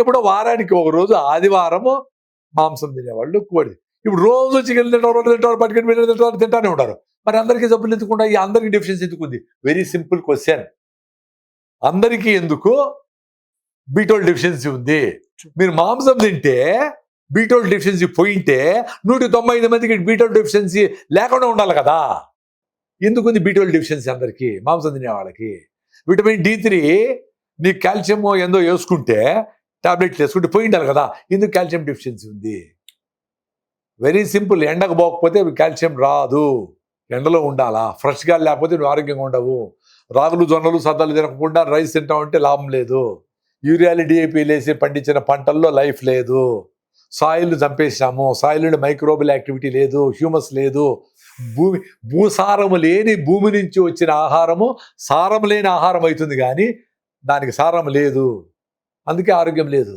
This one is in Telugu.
ఎప్పుడో వారానికి ఒక రోజు ఆదివారము మాంసం తినేవాళ్ళు కోడి. ఇప్పుడు రోజు చికెన్ తింటారు రోజు తింటారు పట్టుకొని బిర్యానీ తింటారు తింటానే ఉంటారు. మరి అందరికీ జబ్బులు ఎందుకుండా ఈ అందరికీ డెఫిషియన్సీ ఎందుకు ఉంది? వెరీ సింపుల్ క్వశ్చన్ అందరికీ ఎందుకు? బీటోల్ డెఫిషియన్సీ ఉంది. మీరు మాంసం తింటే బీటోల్ డెఫిషియన్సీ పోయింటే నూట తొంభై ఐదు మందికి బీటోల్ డెఫిషియన్సీ లేకుండా ఉండాలి కదా. ఎందుకు ఉంది బీటోల్ డెఫిషియన్సీ అందరికీ? మాంసం తినే వాళ్ళకి. విటమిన్ డి త్రీ నీకు కాల్షియం ఏందో వేసుకుంటే టాబ్లెట్ వేసుకుంటే పోయి ఉండాలి కదా. ఎందుకు కాల్షియం డెఫిషియన్సీ ఉంది. Very simple. ఎండకు పోకపోతే కాల్షియం రాదు. ఎండలో ఉండాలా? ఫ్రెష్గా లేకపోతే నువ్వు ఆరోగ్యంగా ఉండవు. రాగులు జొన్నలు సద్దలు తినకుండా రైస్ తింటామంటే లాభం లేదు. యూరియాలు డిఏపీ లేసి పండించిన పంటల్లో లైఫ్ లేదు. సాయిల్ని చంపేశాము సాయిల్ మైక్రోబల్ యాక్టివిటీ లేదు. హ్యూమస్ లేదు. భూమి భూసారము లేని భూమి నుంచి వచ్చిన ఆహారము సారం లేని ఆహారం అవుతుంది కానీ దానికి సారం లేదు. అందుకే ఆరోగ్యం లేదు.